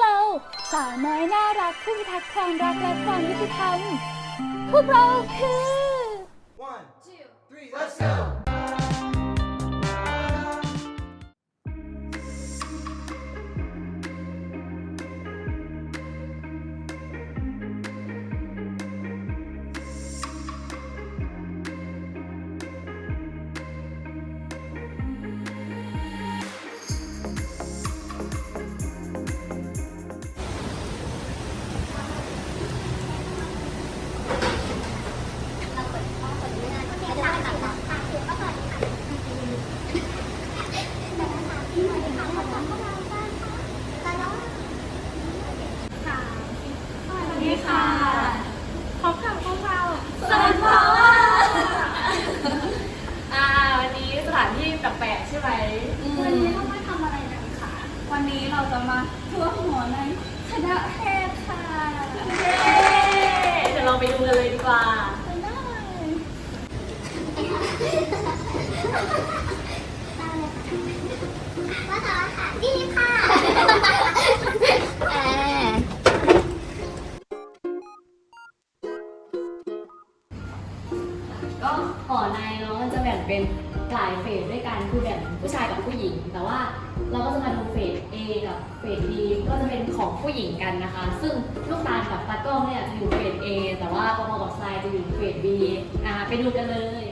เรา สาวน้อยน่ารักผู้พิทักษ์ความรักและความยุติธรรม พวกเราคือ One, two, three, let's go! นะคะ ซึ่งลูกตาลกับตากล้องเนี่ยจะอยู่เฟส A แต่ว่าปอปกับทรายจะอยู่เฟส B นะคะไปดูกันเลย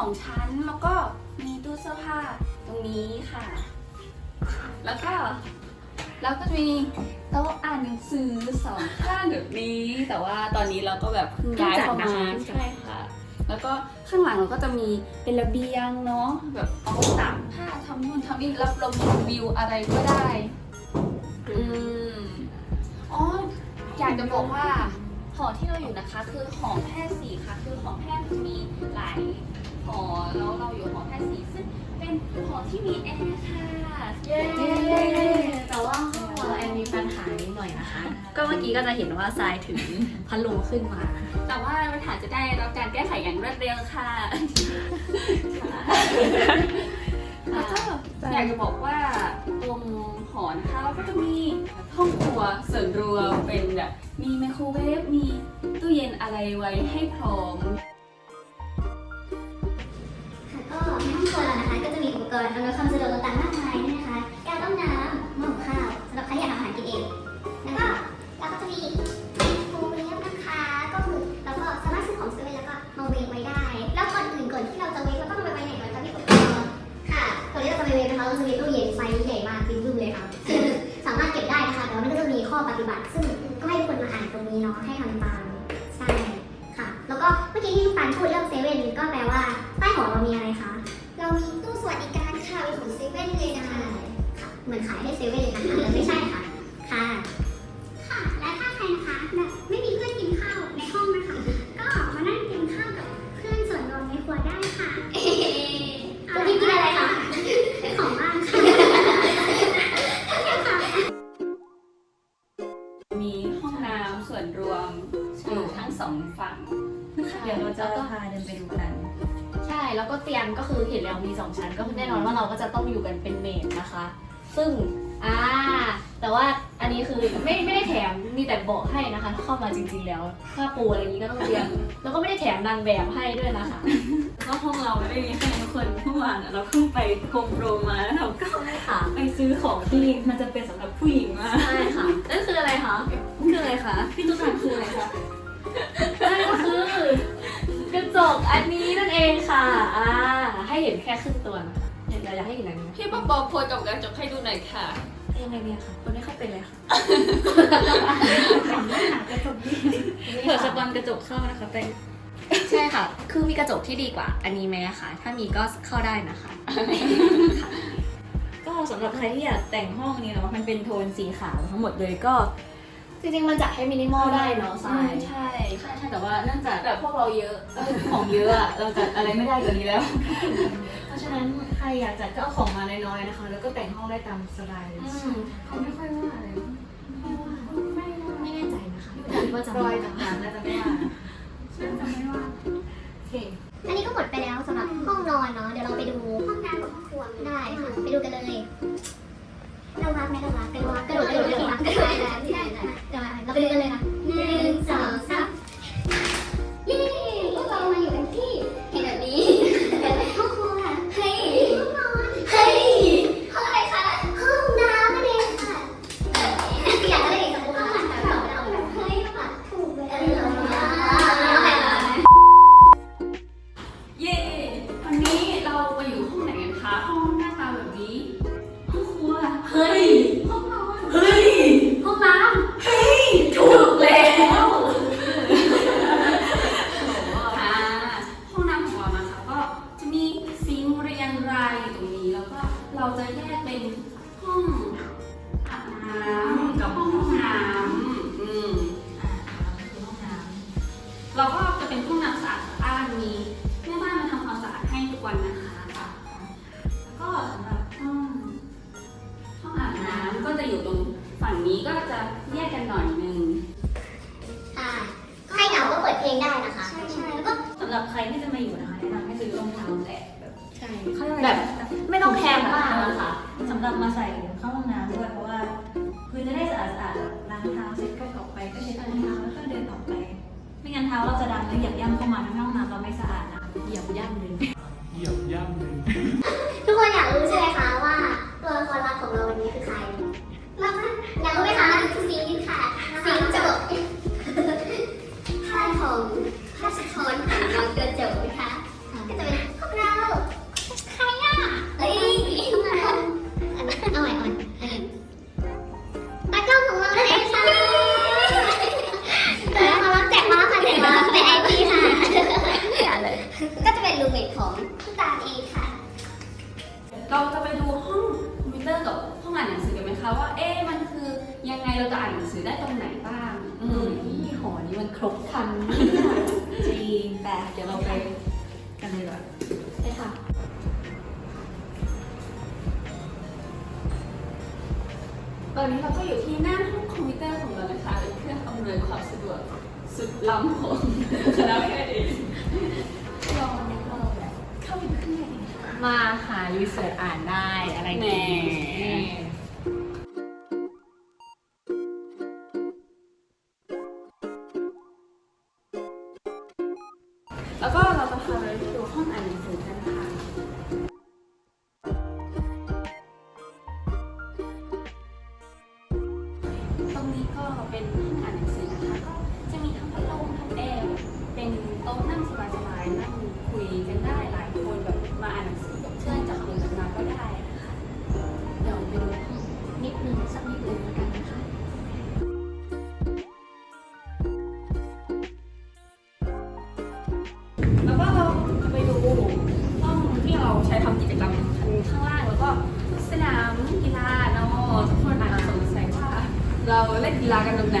สองชั้นแล้วก็มีตู้เสื้อผ้าตรงนี้ค่ะ แล้วก็แล้วก็จะมีโต๊ะอ่านหนังสือสองข้างแบบนี้ แต่ว่าตอนนี้เราก็แบบเพิ่งย้ายเข้ามาใช่ค่ะ แล้วก็ข้างหลังเราก็จะมีเป็นระเบียงเนาะแบบเอาไว้ตากผ้าทำนู่นทำนี่รับลมชมวิวอะไรก็ได้อืมอ๋ออยากจะบอกว่าหอที่เราอยู่นะคะ คือหอแพทย์สีค่ะ คือหอแพทย์มีหลายห อแล้วเราอยู่หอแพทย์สีซึ่งเป็นหอที่มีแอร์ค่ะเย้แต่ว่าห้องเราแอนมีปัญหานิดหน่อยนะคะ ก็เมื่อกี้ก็จะเห็นว่าทรายถึงพัดลมขึ้นมา แต่ว่าปัญหาจะได้รับการแก้ไขอย่างรวดเร็วค่ะแล้วก็อยากจะบอกว่าตรงหอนะคะเราก็จะมีห้องครัวส่วนรวมเป็นแบบมีไมโครเวฟมีตู้เย็นอะไรไว้ให้พร้อม รณ์อำนวยความสะดวกต่างๆมากมาย เหมือนขายให้เซเว่นเลยนะคะแต่ไม่ใช่ค่ะ ค่ะ ค่ะ และถ้าใครนะคะแบบไม่มีเพื่อนกินข้าวในห้องนะคะ ก็มานั่งกินข้าวกับเพื่อนส่วนรวมในครัวได้ค่ะวันนี้กินอะไรคะของบ้านค่ะค่ะมีห้องน้ำส่วนรวมอยู่ทั้งสองฝั่งเดี๋ยวเราจะพาเดินไปดูกัน ใช่ แล้วก็เตียงก็คือเห็นแล้วมีสองชั้น ก็คือแน่นอนว่าเราก็จะต้องอยู่กันเป็นเมดนะคะ ซึ่งอ่าแต่ว่าอันนี้คือไม่ไม่ได้แถมมีแต่เบาะให้นะคะ ถ้าเข้ามาจริงๆแล้วค่าปูอะไรอย่างนี้ก็ต้องเตรียมแล้วก็ไม่ได้แถมนางแบบให้ด้วยนะคะก็ห้องเราไม่ได้มีแค่ทุกคนเมื่อวานอะเราเพิ่งไปโฮมโปรมาแล้วเราก็ใช่ค่ะ ไปซื้อของที่มันจะเป็นสำหรับผู้หญิงมาใช่ค่ะ นั่นคืออะไรคะคืออะไรคะพี่ตุ๊กตาคืออะไรคะนั่นก็คือกระจกอันนี้นั่นเองค่ะอ่าให้เห็นแค่ครึ่งตัวนะคะ เห็นเราอยากให้เห็นอันนี้พี่ป๊อปปอโพสกับกระจกให้ดูหน่อยค่ะ ยังไงเนี่ยค่ะคนไม่ค่อยเป็นเลยค่ะเผื่อสปอนกระจกเข้านะคะแต่ใช่ค่ะ คือมีกระจกที่ดีกว่าอันนี้ไหมอะคะถ้ามีก็เข้าได้นะคะ ก็สำหรับใครที่อยากแต่งห้องนี้เนาะมันเป็นโทนสีขาวทั้งหมดเลยก็จริงๆ มันจัดให้มินิมอลได้เนาะทรายใช่ใช่ใช่แต่ว่าเนื่องจากแบบพวกเราเยอะของเยอะอะเราจัดอะไรไม่ได้กว่านี้แล้วเพราะ ฉะนั้นใครอยากจัดก็เอาของมาน้อยๆนะคะ แล้วก็แต่งห้องได้ตามสบายเลยอืมเขาไม่ค่อยว่าอะไรไม่แน่ใจนะคะคิดว่าจะรไม่อยได้ต่างๆน่าจะไม่ว่าน่าจะไม่ว่าโอเค อันนี้ก็หมดไปแล้วสำหรับห้องนอนเนาะ เดี๋ยวเราไปดูห้องน้ำกับห้องครัวได้ค่ะไปดูกันเลยเราวักไหมเราวักกระโดดกระโดดกระโดดกระโดดกระโดดได้ได้ได้เดี๋ยวเราไปดูกันเลยค่ะำกั ย่ำเข้ามาทั้งห้องน้ำเราไม่สะอาดนะเหยียบย่ำเลย ได้ตรงไหนบ้างอืมนี่หอนี้มันครบครันจริงแต่เดี๋ยวเราไปกันเลยดีกว่าใช่ค่ะตอนนี้เราก็อยู่ที่หน้าห้องคอมพิวเตอร์ของเรานะคะเป็นเครื่องอำนวยความสะดวกสุดล้ำของคณะแพทย์เองลองวันนี้เราแบบเข้าไปข้างในกันค่ะมาหารีเสิร์ชอ่านได้อะไรอย่างแหเงี้ม นั่งคุยกันได้หลายคนแบบมาอ่านหนังสือกับเพื่อนจับกลุ่มกันมาก็ได้นะคะเดี๋ยวไปดูห้องนิดนึงสักนิดนึงแล้วกันนะคะ แล้วก็เราจะไปดูห้องที่เราใช้ทำกิจกรรมข้างล่างแล้วก็สนามกีฬาเนาะทุกคนอาจจะสงสัยว่า เราเล่นกีฬากันตรงไหน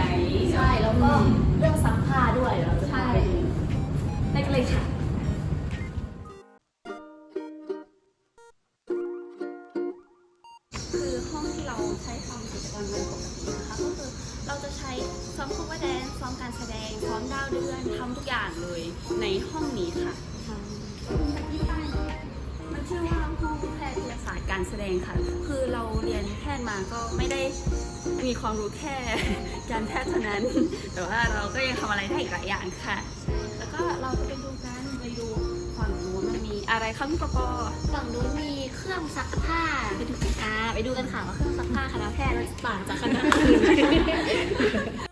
ความรู้แค่การแพทย์เท่านั้น แต่ว่าเราก็ยังทำอะไรได้อีกหลายอย่างค่ะ แล้วก็เราก็ไปดูกันไปดูฝั่งนู้นมันมีอะไรคะพี่ปอปอฝั่งนู้นมีเครื่องซักผ้าไปดูกันค่ะไปดูกันค่ะว่าเครื่องซักผ้าคณะแพทย์เราจะต่างจากคณะอื่น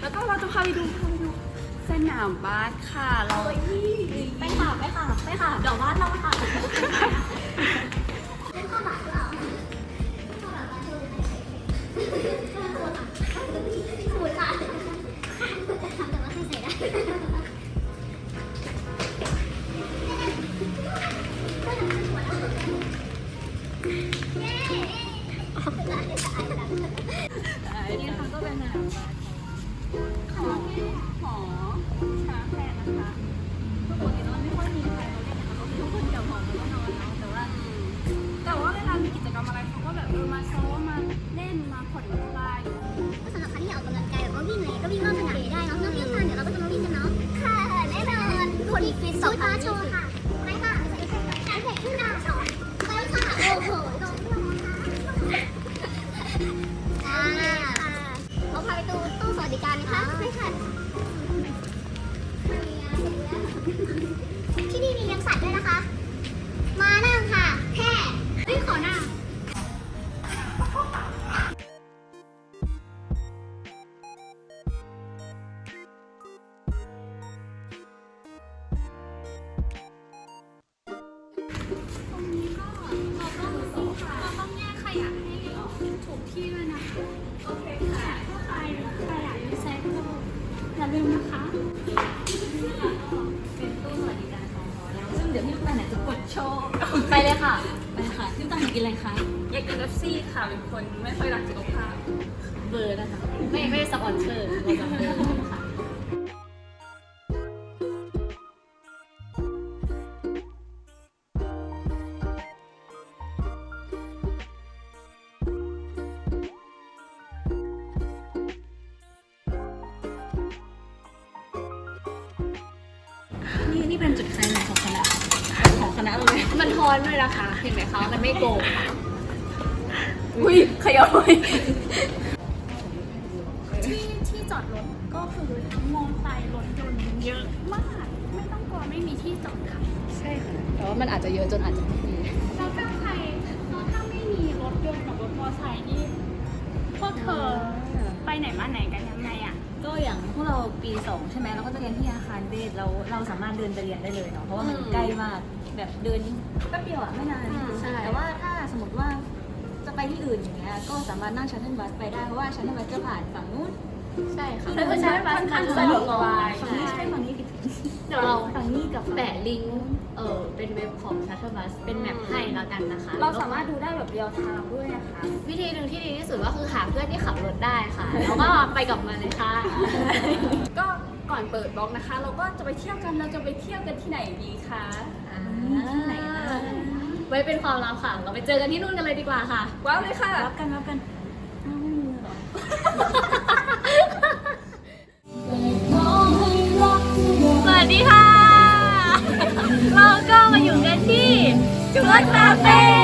แล้วก็เราจะพาไปดูพาไปดูสนามบาสค่ะ เราไปค่ะไปค่ะไปค่ะเดี๋ยวบ้านเราไปค่ะสมุดค่ะสมุดค่ะแต่ว่าใครใส่ได้ เลยค่ะ ไปค่ะพี่ลูกตาลอยากกินอะไรคะอยากกินเบปซี่ค่ะเป็นคนไม่ค่อยรักสุขภาพเบอร์นะคะ ไม่ไม่ได้สปอนเซอร์เราจะเบอร์ค่ะนี่นี่เป็นจุดไฮไลท์ของคณะ ของคณะเราเลยมันทอนด้วยนะคะ เห็นไหมคะ มันไม่โกงค่ะอุ้ยขยับไปที่ที่จอดรถก็คือทั้งมอเตอร์ไซค์รถยนต์เยอะมาก ไม่ต้องกลัวไม่มีที่จอดค่ะใช่ค่ะ แต่ว่ามันอาจจะเยอะจนอาจจะไม่มีแล้วถ้าใครแล้วถ้าไม่มีรถยนต์กับรถมอเตอร์ไซค์นี่พวกเธอไปไหนมาไหนกันยังไงอะก็อย่างพวกเราปี2ใช่ไหมเราก็จะเรียนที่อาคารเบสเราเราสามารถเดินไปเรียนได้เลยเนาะเพราะว่ามันอืมใกล้มาก แบบเดินแป๊บเดียวอะไม่นานอืมใช่ แต่ว่าถ้าสมมติว่าจะไปที่อื่นอย่างเงี้ยก็สามารถนั่งชัตเทิลบัสไปได้เพราะว่าชัตเทิลบัสจะผ่านฝั่งนู้นใช่ค่ะแล้วก็ใช้บัสค่อนข้างสะดวกสบายฝั่งนี้ใช่ฝั่งนี้ผิดเดี๋ยวเราฝั่งนี้กับฝั่งแปะลิงก์เออเป็นเว็บของ Shuttle Bus เป็นแมปให้แล้วกันนะคะเราสามารถดูได้แบบเรียลไทม์ด้วยนะคะ วิธีหนึ่งที่ดีที่สุดก็คือหาเพื่อนที่ขับรถได้ค่ะ แล้วก็ไปกับมันเลยค่ะก็ ก่อนเปิดบล็อกนะคะ เราก็จะไปเที่ยวกันเราจะไปเที่ยวกันที่ไหนดีคะที่ไหนนะไว้เป็นความลับค่ะ เราไปเจอกันที่นู่นกันเลยดีกว่าค่ะว้าวเลยค่ะ รับกันรับกันอ้าวไม่มีเหรอ สวัสดีค่ะ เราก็มาอยู่กันที่จุฬาคาเฟ่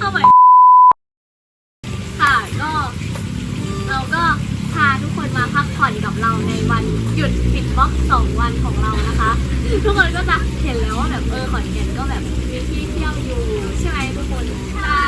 เอาใหม่ค่ะก็เราก็พาทุกคนมาพักผ่อนกับเราในวันหยุดปิดบล็อกสองวันของเรานะคะ ทุกคนก็จะเห็นแล้วว่าแบบเออขอนแก่นก็แบบมีที่เที่ยวอยู่ใช่ไหมทุกคนใช่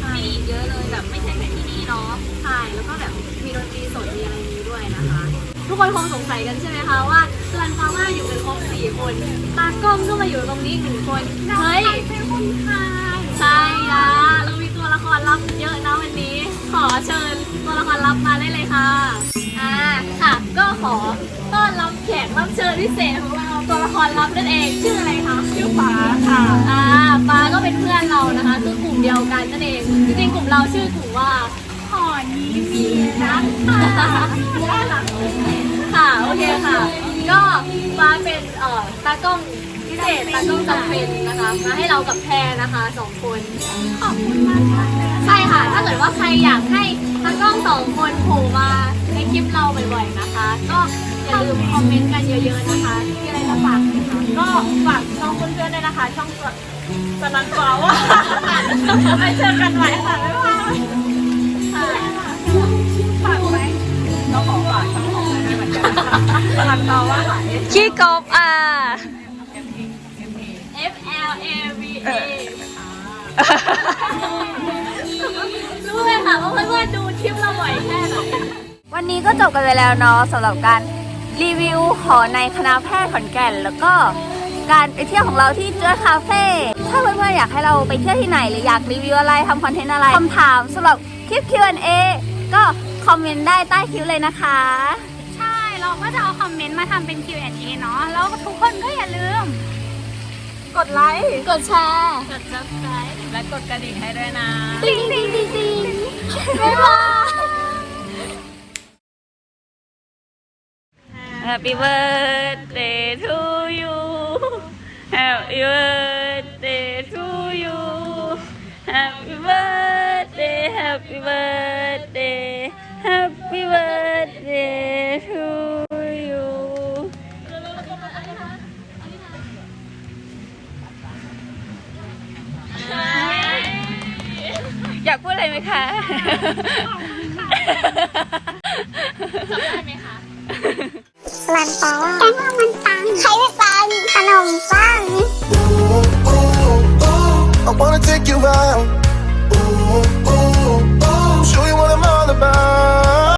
ใช่มีอีกเยอะเลยแบบไม่ใช่แค่ที่นี่เนาะใช่แล้วก็แบบมีดนตรีสดมีอะไรนี้ด้วยนะคะ ทุกคนคงสงสัยกันใช่ไหมคะว่าเซรันฟาว่าอยู่กันครบสี่คนตากล้องก็มาอยู่ตรงนี้หนึ่งคนเฮ้ยเป็นคนไทย ใช่นะเรามีตัวละครลับเยอะนะวันนี้ ขอเชิญตัวละครลับมาได้เลยค่ะ อ่า ค่ะ ก็ขอต้อนรับแขกรับเชิญพิเศษของเราตัวละครลับนั่นเอง ชื่ออะไรคะ ชื่อฟ้าค่ะ อ่า ฟ้าก็เป็นเพื่อนเรานะคะ คือกลุ่มเดียวกันนั่นเอง จริงๆ กลุ่มเราชื่อกลุ่มว่าขอนี้มีรักค่ะ โอเคค่ะ ก็ฟ้าเป็นเอ่อตากล้อง พิเศษตากล้องจำเป็นนะคะ มาให้เรากับแพรนะคะสองคนขอบคุณมากค่ะใช่ค่ะ ถ้าเกิดว่าใครอยากให้ตากล้องสองคนโผล่มาในคลิปเราบ่อยๆนะคะ ก็อย่าลืมคอมเมนต์กันเยอะๆนะคะมีอะไรจะฝากไหมคะก็ฝากช่องเพื่อนๆด้วยนะคะ ช่องสนันฟ้าว่าไปเจอกันใหม่ค่ะบ๊ายบายฝากไหมก็ขอฝากช่องของด้วยเหมือนกันค่ะสนันฟ้าว่าหายขี้กบ รู้ไหมคะว่าเพื่อนๆดูคลิปเราบ่อยแค่ไหนวันนี้ก็จบกันไปแล้วเนาะสำหรับการรีวิวหอในคณะแพทย์ขอนแก่น แล้วก็การไปเที่ยวของเราที่เจือคาเฟ่ถ้าเพื่อนๆอยากให้เราไปเที่ยวที่ไหน หรืออยากรีวิวอะไรทำคอนเทนต์อะไรคำถามสำหรับคลิป Q&A ก็คอมเมนต์ได้ใต้คลิปเลยนะคะ ใช่ เราก็จะเอาคอมเมนต์มาทำเป็น Q&A เนาะแล้วทุกคนก็อย่าลืม กดไลค์ กดแชร์ กด subscribe และกดกระดิ่งให้ด้วยนะติ๊งติ๊งติ๊งติ๊งบ๊ายบาย Happy birthday to you Happy birthday to you Happy birthday Happy birthday